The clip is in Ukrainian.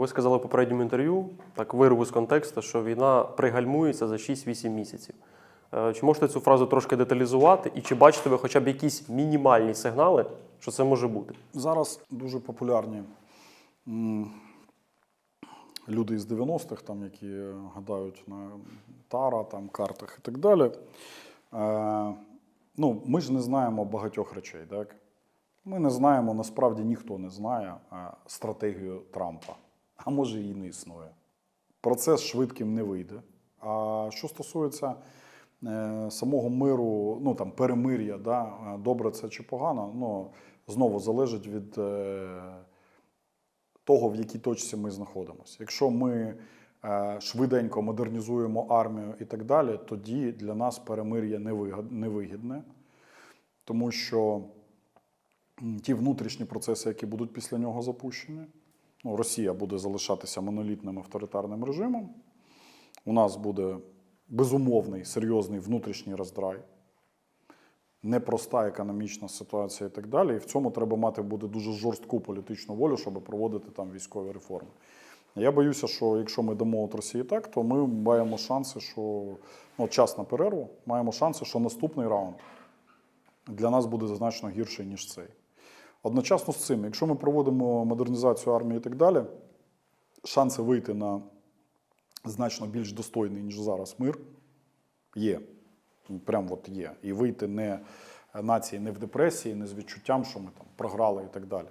Ви сказали в попередньому інтерв'ю, так вирву з контексту, що війна пригальмується за 6-8 місяців. Е, Чи можете цю фразу трошки деталізувати, і чи бачите ви хоча б якісь мінімальні сигнали, що це може бути? Зараз дуже популярні люди із 90-х, там, які гадають на тара, там, картах і так далі. Е, ну, ми ж не знаємо багатьох речей. Так? Ми не знаємо, насправді ніхто не знає е, стратегію Трампа, а може і не існує. Процес швидким не вийде. А що стосується е, самого миру, ну там перемир'я, да, добре це чи погано, ну знову залежить від е, того, в якій точці ми знаходимося. Якщо ми е, швиденько модернізуємо армію і так далі, тоді для нас перемир'я невигідне, тому що ті внутрішні процеси, які будуть після нього запущені, ну, Росія буде залишатися монолітним авторитарним режимом. У нас буде безумовний серйозний внутрішній роздрай, непроста економічна ситуація і так далі. І в цьому треба мати буде дуже жорстку політичну волю, щоб проводити там військові реформи. Я боюся, що якщо ми дамо от Росії так, то ми маємо шанси, що ну, час на перерву, маємо шанси, що наступний раунд для нас буде значно гірший, ніж цей. Одночасно з цим, якщо ми проводимо модернізацію армії і так далі, шанси вийти на значно більш достойний, ніж зараз мир, є. Прям от є. І вийти не нації не в депресії, не з відчуттям, що ми там програли і так далі.